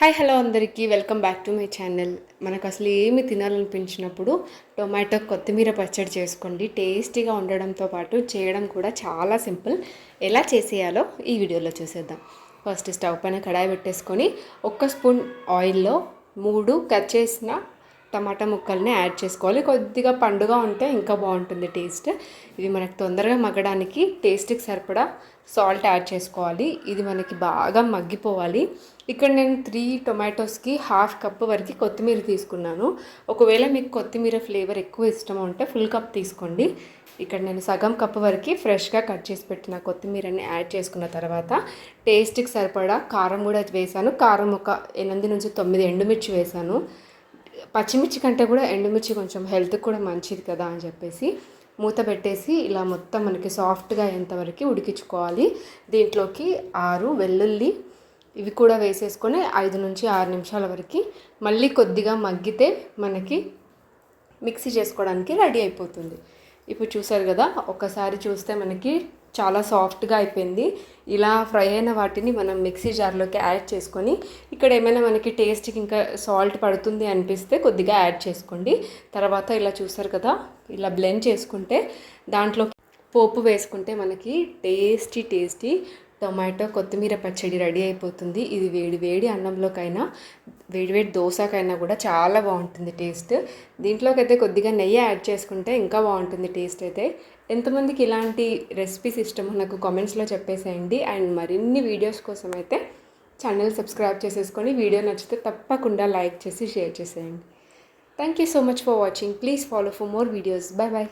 Hi hello అందరికీ. Welcome back to my channel మనకు అసలు ఏమి తినాలనిపించినప్పుడు టొమాటో కొత్తిమీర పచ్చడి చేసుకోండి. టేస్టీగా ఉండడంతో పాటు చేయడం కూడా చాలా సింపుల్. ఎలా చేసేయాలో ఈ వీడియోలో చూసేద్దాం. ఫస్ట్ స్టవ్ పైన కడాయి పెట్టేసుకొని ఒక్క స్పూన్ ఆయిల్లో మూడు కట్ చేసిన టమాటా ముక్కల్ని యాడ్ చేసుకోవాలి. కొద్దిగా పండుగ ఉంటే ఇంకా బాగుంటుంది టేస్ట్. ఇది మనకు తొందరగా మగ్గడానికి టేస్ట్కి సరిపడా సాల్ట్ యాడ్ చేసుకోవాలి. ఇది మనకి బాగా మగ్గిపోవాలి. ఇక్కడ నేను త్రీ టొమాటోస్కి హాఫ్ కప్ వరకు కొత్తిమీర తీసుకున్నాను. ఒకవేళ మీకు కొత్తిమీర ఫ్లేవర్ ఎక్కువ ఇష్టం ఉంటే ఫుల్ కప్ తీసుకోండి. ఇక్కడ నేను సగం కప్ వరకు ఫ్రెష్గా కట్ చేసి పెట్టిన కొత్తిమీరని యాడ్ చేసుకున్న తర్వాత టేస్ట్కి సరిపడా కారం కూడా వేసాను కారం ఒక ఎనిమిది నుంచి తొమ్మిది ఎండుమిర్చి వేసాను పచ్చిమిర్చి కంటే కూడా ఎండుమిర్చి కొంచెం హెల్త్కి కూడా మంచిది కదా అని చెప్పేసి మూత పెట్టేసి ఇలా మొత్తం మనకి సాఫ్ట్గా అయ్యేంతవరకు ఉడికించుకోవాలి. దీంట్లోకి ఆరు వెల్లుల్లి ఇవి కూడా వేసేసుకొని ఐదు నుంచి ఆరు నిమిషాల వరకు మళ్ళీ కొద్దిగా మగ్గితే మనకి మిక్సీ చేసుకోవడానికి రెడీ అయిపోతుంది. ఇప్పుడు చూసారు కదా ఒకసారి చూస్తే మనకి చాలా సాఫ్ట్గా అయిపోయింది. ఇలా ఫ్రై అయిన వాటిని మనం మిక్సీ జార్లోకి యాడ్ చేసుకొని ఇక్కడ ఏమైనా మనకి టేస్ట్కి ఇంకా సాల్ట్ పడుతుంది అనిపిస్తే కొద్దిగా యాడ్ చేసుకోండి. తర్వాత ఇలా చూసారు కదా ఇలా బ్లెండ్ చేసుకుంటే దాంట్లో పోపు వేసుకుంటే మనకి టేస్టీ టేస్టీ టొమాటో కొత్తిమీర పచ్చడి రెడీ అయిపోతుంది. ఇది వేడి వేడి అన్నంలోకైనా వేడి వేడి దోశకైనా కూడా చాలా బాగుంటుంది టేస్ట్. దీంట్లోకి అయితే కొద్దిగా నెయ్యి యాడ్ చేసుకుంటే ఇంకా బాగుంటుంది టేస్ట్ అయితే. ఎంతమందికి ఇలాంటి రెసిపీస్ ఇష్టమో నాకు కామెంట్స్లో చెప్పేసేయండి. అండ్ మరిన్ని వీడియోస్ కోసం అయితే ఛానల్ సబ్స్క్రైబ్ చేసేసుకొని వీడియో నచ్చితే తప్పకుండా లైక్ చేసి షేర్ చేసేయండి. Thank you so much for watching. Please follow for more videos. Bye bye